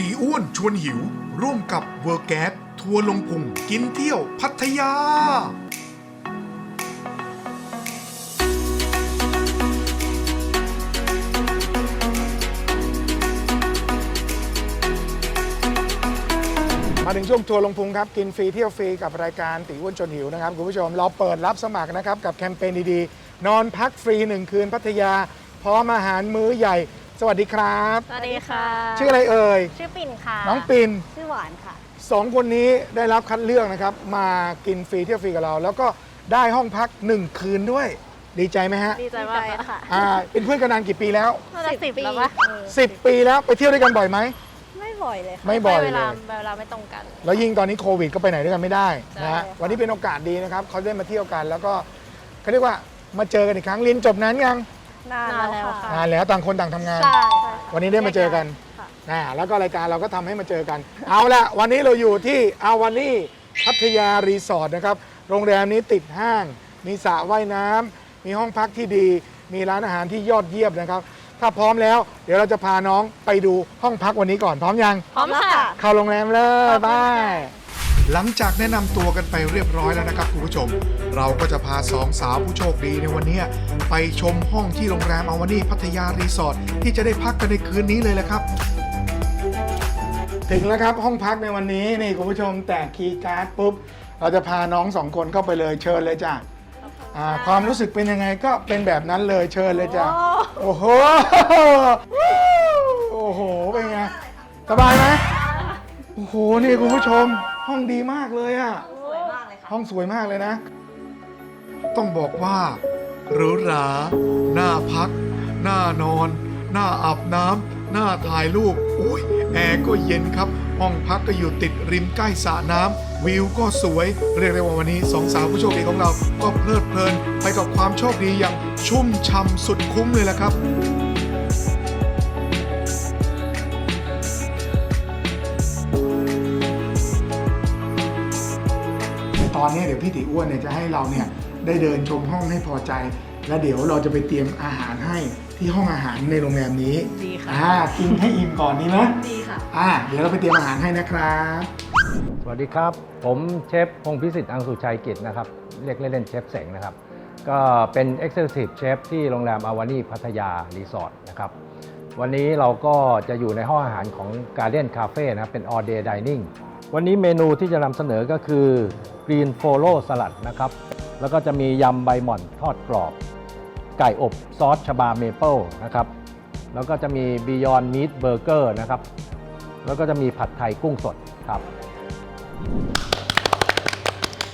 ตีอ้วนชวนหิว ร่วมกับเวอร์แก๊สทัวร์ลงพุงกินเที่ยวพัทยา มาถึงช่วงทัวร์ลงพุงครับ กินฟรีเที่ยวฟรีกับรายการตีอ้วนจนหิวนะครับ คุณผู้ชมเราเปิดรับสมัครนะครับ กับแคมเปญดีๆ นอนพักฟรี 1 คืนพัทยา พร้อมอาหารมื้อใหญ่ สวัสดีครับ สวัสดีค่ะ ชื่ออะไรเอ่ย ชื่อปิ่นค่ะน้องปินชื่อหวานค่ะ สองคนนี้ได้รับคัดเลือกนะครับ มากินฟรีเที่ยวฟรีกับเรา แล้วก็ได้ห้องพัก1คืนด้วย ดีใจไหมฮะ ดีใจมากค่ะอ่า เป็นเพื่อนกันนานกี่ปีแล้วน่าจะสิบแล้วปะ10ปีแล้วไปเที่ยวด้วยกันบ่อยไหม ไม่บ่อยเลยค่ะไม่บ่อยเวลาเลยเวลาไม่ตรงกัน แล้วยิ่งตอนนี้โควิดก็ไปไหนด้วยกันไม่ได้นะฮะใช่ค่ะวันนี้เป็นโอกาสดีนะครับเขาได้มาเที่ยวกัน แล้วก็เขาเรียกว่ามาเจอกันอีกครั้งเรียนจบนั้นยัง นานแล้วค่ะ นานแล้วต่างคนต่างทำงาน ใช่วันนี้ได้มาเจอกันค่ะ นะแล้วก็รายการเราก็ทำให้มาเจอกัน เอาละวันนี้เราอยู่ที่อาวานี่พัทยารีสอร์ทนะครับ โรงแรมนี้ติดห้าง มีสระว่ายน้ำ มีห้องพักที่ดี มีร้านอาหารที่ยอดเยี่ยมนะครับ ถ้าพร้อมแล้ว เดี๋ยวเราจะพาน้องไปดูห้องพักวันนี้ก่อน พร้อมยัง พร้อมแล้วค่ะ เข้าโรงแรมเลยขอบคุณบาค่ะย หลังจากแนะนำตัวกันไปเรียบร้อยแล้วนะครับคุณผู้ชม เราก็จะพาสองสาวผู้โชคดีในวันนี้ ไปชมห้องที่โรงแรมอาวานี่พัทยารีสอร์ทที่จะได้พักกันในคืนนี้เลยแหละครับ ถึงแล้วครับห้องพักในวันนี้นี่คุณผู้ชมแตกคีย์การ์ดปุ๊บ เราจะพาน้องสองคนเข้าไปเลยเชิญเลยจ้ะอ่าความรู้สึกเป็นยังไงก็เป็นแบบนั้นเลยเชิญเลยจ้ะโอ้โหโอ้โหเป็นไงสบายไหม โอ้โห นี่คุณผู้ชม ห้องดีมากเลยอะห้องสวยมากเลยนะ ต้องบอกว่าหรูหราหน้าพักหน้านอนหน้าอาบน้ำหน้าถ่ายรูป อุ้ยแอร์ก็เย็นครับ ห้องพักก็อยู่ติดริมใกล้สระน้ำวิวก็สวย เรียกได้ว่าวันนี้สองสาวผู้โชคดีของเรา ก็เพลิดเพลินไปกับความโชคดีอย่างชุ่มช่ำสุดคุ้มเลยละครับ ตอนนี้เดี๋ยวพี่ติอ้วนเนี่ยจะให้เราเนี่ยได้เดินชมห้องให้พอใจ แล้วเดี๋ยวเราจะไปเตรียมอาหารให้ที่ห้องอาหารในโรงแรมนี้ดีค่ะ อ่ากินให้อิ่มก่อนดีไหมดีค่ะ อ่าเดี๋ยวเราไปเตรียมอาหารให้นะครับ สวัสดีครับ ผมเชฟพงพิสิทธิ์อังสุชัยกิจนะครับ เรียกเล่นๆเชฟเสงนะครับ ก็เป็น Executive Chef ที่โรงแรมอาวานีพัทยา รีสอร์ทนะครับ วันนี้เราก็จะอยู่ในห้องอาหารของ Guardian Cafe นะครับ เป็น all day dining วันนี้เมนูที่จะนำเสนอก็คือ Green Follow Salad นะครับ แล้วก็จะมียำใบหม่อนทอดกรอบ ไก่อบซอสชบาเมเปิลนะครับ แล้วก็จะมี Beyond Meat Burger นะครับ แล้วก็จะมีผัดไทยกุ้งสดครับ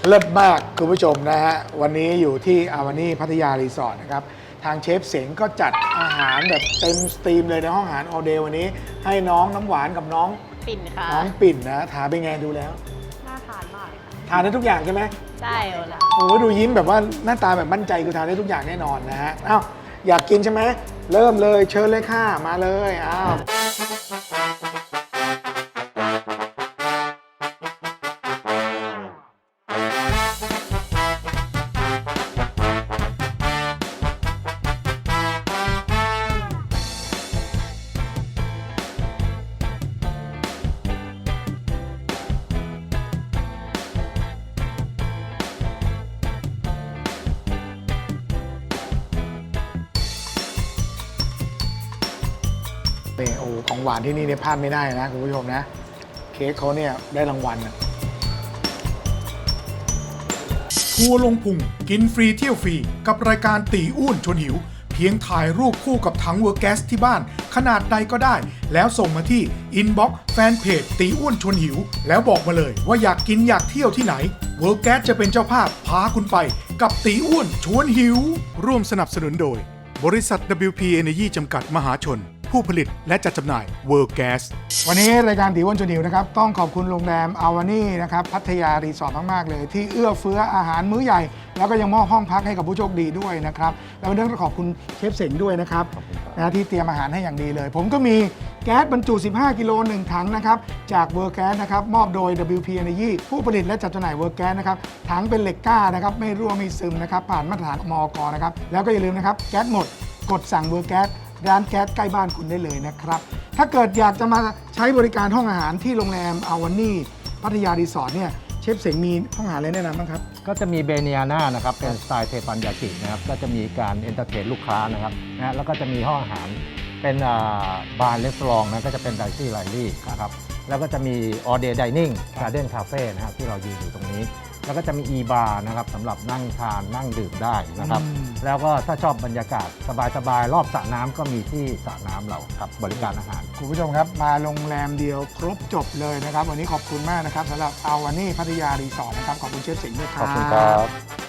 เลิศมากคุณผู้ชมนะฮะ วันนี้อยู่ที่อาวานี่พัทยารีสอร์ทนะครับ ทางเชฟเสงก็จัดอาหารแบบเต็มสตรีมเลยในห้องอาหารออเดย์วันนี้ ให้น้องน้ำหวานกับน้องปิ่นค่ะ น้องปิ่นนะถามเป็นไงดูแล้ว ทานได้ทุกอย่างใช่ไหมใช่เวลาโอ้โหดูยิ้มแบบว่าหน้าตาแบบมั่นใจคือทานได้ทุกอย่างแน่นอนนะฮะอ้าวอยากกินใช่ไหมเริ่มเลยเชิญเลยค่ะมาเลยอ้าว นี่โอ้ของหวานที่นี่เนี่ยพลาดไม่ได้นะคุณผู้ชมนะ เค้กเขาเนี่ยได้รางวัลนะทัวร์ลงพุงกินฟรีเที่ยวฟรี กับรายการตีอ้วนชวนหิว เพียงถ่ายรูปคู่กับถังเวอร์แก๊สที่บ้าน ขนาดใดก็ได้ แล้วส่งมาที่อินบ็อกซ์แฟนเพจตีอ้วนชวนหิว แล้วบอกมาเลยว่าอยากกินอยากเที่ยวที่ไหนเวอร์แก๊สจะเป็นเจ้าภาพพาคุณไป กับตีอ้วนชวนหิว ร่วมสนับสนุนโดย บริษัท WP Energy จำกัดมหาชน ผู้ผลิตและจัดจำหน่ายเวอร์แก๊สวันนี้รายการตีอ้วนชวนหิวนะครับ ต้องขอบคุณโรงแรมอาวานี่นะครับพัทยารีสอร์ทมาก ๆ เลย ที่เอื้อเฟื้ออาหารมื้อใหญ่ แล้วก็ยังมอบห้องพักให้กับผู้โชคดีด้วยนะครับแล้ววันนี้ต้องขอบคุณเชฟเสงด้วยนะครับนะที่เตรียมอาหารให้อย่างดีเลย ผมก็มีแก๊สบรรจุ 15 กิโลหนึ่งถังนะครับ จากเวอร์แก๊สนะครับ มอบโดย WP Energy ผู้ผลิตและจัดจำหน่ายเวอร์แก๊สนะครับ ถังเป็นเหล็กกล้านะครับ ไม่รั่วไม่ซึมนะครับ ผ่านมาตรฐานมอกนะครับ แล้วก็อย่าลืมนะครับ แก๊สหมด กดสั่งเวอร์แก๊ส ร้านแก๊สใกล้บ้านคุณได้เลยนะครับ ถ้าเกิดอยากจะมาใช้บริการห้องอาหารที่โรงแรมอาวานี่พัทยารีสอร์ทเนี่ยเชฟเสงมีห้องอาหารอะไรแนะนำบ้างครับ ก็จะมีเบเนียนานะครับเป็นสไตล์เทปันยากินะครับก็จะมีการเอนเตอร์เทนลูกค้านะครับนะแล้วก็จะมีห้องอาหารเป็นบาร์เลส a อร์นะก็จะเป็นไดซี่ไลลี่นะครับแล้วก็จะมีออเดย์ดิเนิ่งการ์เด้นคาเฟ่นะครับที่เรายืนอยู่ตรงนี้ แล้วก็จะมีอีบาร์นะครับสำหรับนั่งทานนั่งดื่มได้นะครับ อืม แล้วก็ถ้าชอบบรรยากาศสบายๆรอบสระน้ำก็มีที่สระน้ำเราครับบริการอาหาร คุณผู้ชมครับ มาโรงแรมเดียวครบจบเลยนะครับ วันนี้ขอบคุณมากนะครับสำหรับอาวานี่พัทยารีสอร์ทนะครับ ขอบคุณเชฟสิงห์ด้วยคขรับอบคุณครับ